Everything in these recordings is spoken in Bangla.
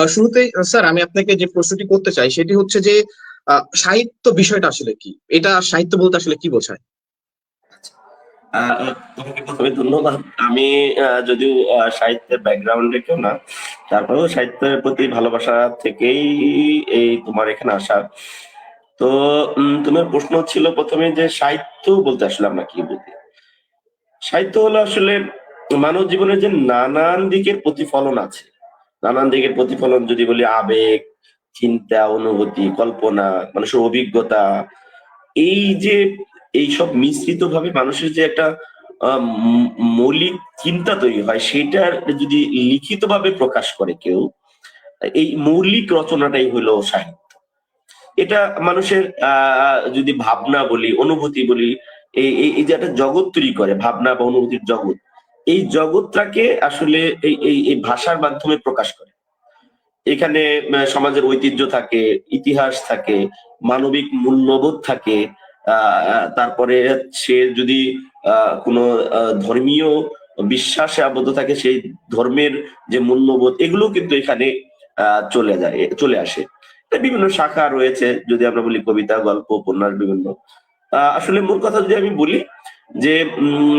আহ, শুরুতেই স্যার আমি আপনাকে যে প্রশ্নটি করতে চাই সেটি হচ্ছে যে সাহিত্য বিষয়টা আসলে কি? এটা সাহিত্য বলতে আসলে কি বোঝায়? তোমাকে প্রথমে ধন্যবাদ। আমি যদিও সাহিত্যের ব্যাকগ্রাউন্ডে কেউ না তারপরেও সাহিত্যের প্রতি ভালোবাসা থেকেই এই তোমার এখানে আসা। তো তোমার প্রশ্ন ছিল প্রথমে যে সাহিত্য বলতে আসলে আমরা কি বুঝি? সাহিত্য হলো আসলে মানব জীবনের যে নানান দিকের প্রতিফলন আছে। নানান দিকের প্রতিফলন যদি বলি, আবেগ, চিন্তা, অনুভূতি, কল্পনা, মানুষের অভিজ্ঞতা, এই যে এইসব মিশ্রিত ভাবে মানুষের যে একটা মৌলিক চিন্তা তৈরি হয়, সেটার যদি লিখিত ভাবে প্রকাশ করে কেউ, এই মৌলিক রচনাটাই হলো সাহিত্য। এটা মানুষের যদি ভাবনা বলি, অনুভূতি বলি এই- এই যে একটা জগৎ তৈরি করে, ভাবনা বা অনুভূতির জগৎ এই জগৎটাকে আসলে এই এই ভাষার মাধ্যমে প্রকাশ করে। এখানে সমাজের ঐতিহ্য থাকে, ইতিহাস থাকে, মানবিক মূল্যবোধ থাকে তারপরে সে যদি কোনো ধর্মীয় বিশ্বাসে আবদ্ধ থাকে, সেই ধর্মের যে মূল্যবোধ, এগুলো কিন্তু এখানে চলে যায় চলে আসে। বিভিন্ন শাখা রয়েছে, যদি আমরা বলি কবিতা, গল্প, উপন্যাস বিভিন্ন। আসলে মূল কথা যদি আমি বলি যে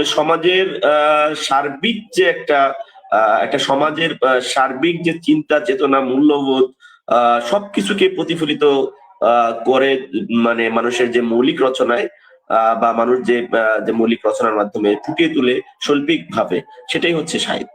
সমাজের সার্বিক যে একটা একটা সমাজের সার্বিক যে চিন্তা, চেতনা, মূল্যবোধ সবকিছুকে প্রতিফলিত করে মানে মানুষের যে মৌলিক রচনায় বা মানুষ যে মৌলিক রচনার মাধ্যমে ফুটিয়ে তুলে শৈল্পিক ভাবে সেটাই হচ্ছে সাহিত্য।